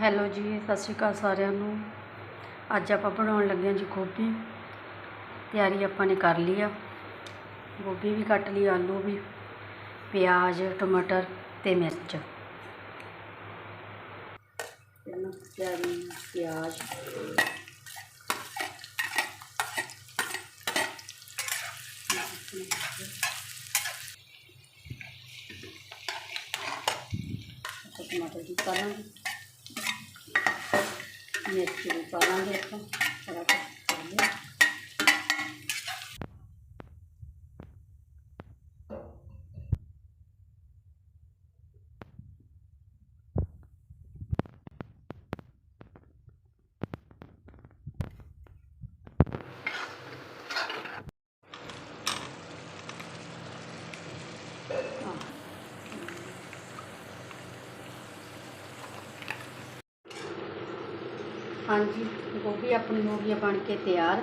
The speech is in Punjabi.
ਹੈਲੋ ਜੀ, ਸਤਿ ਸ਼੍ਰੀ ਅਕਾਲ ਸਾਰਿਆਂ ਨੂੰ। ਅੱਜ ਆਪਾਂ ਬਣਾਉਣ ਲੱਗੇ ਹਾਂ ਜੀ ਗੋਭੀ। ਤਿਆਰੀ ਆਪਾਂ ਨੇ ਕਰ ਲਈ ਆ। ਗੋਭੀ ਵੀ ਕੱਟ ਲਈ, ਆਲੂ ਵੀ, ਪਿਆਜ਼, ਟਮਾਟਰ ਤੇ ਮਿਰਚ। ਪਹਿਲਾਂ ਤਿਆਰੀ ਪਿਆਜ਼। ਟਮਾਟਰ ਵੀ ਪਾ ਮਿਰਚ ਵੀ ਪਾ ਲਾਂਗੇ ਆਪਾਂ। ਹਾਂਜੀ ਗੋਭੀ ਆਪਣੀ ਹੋ ਗਈ ਆ ਬਣ ਕੇ ਤਿਆਰ।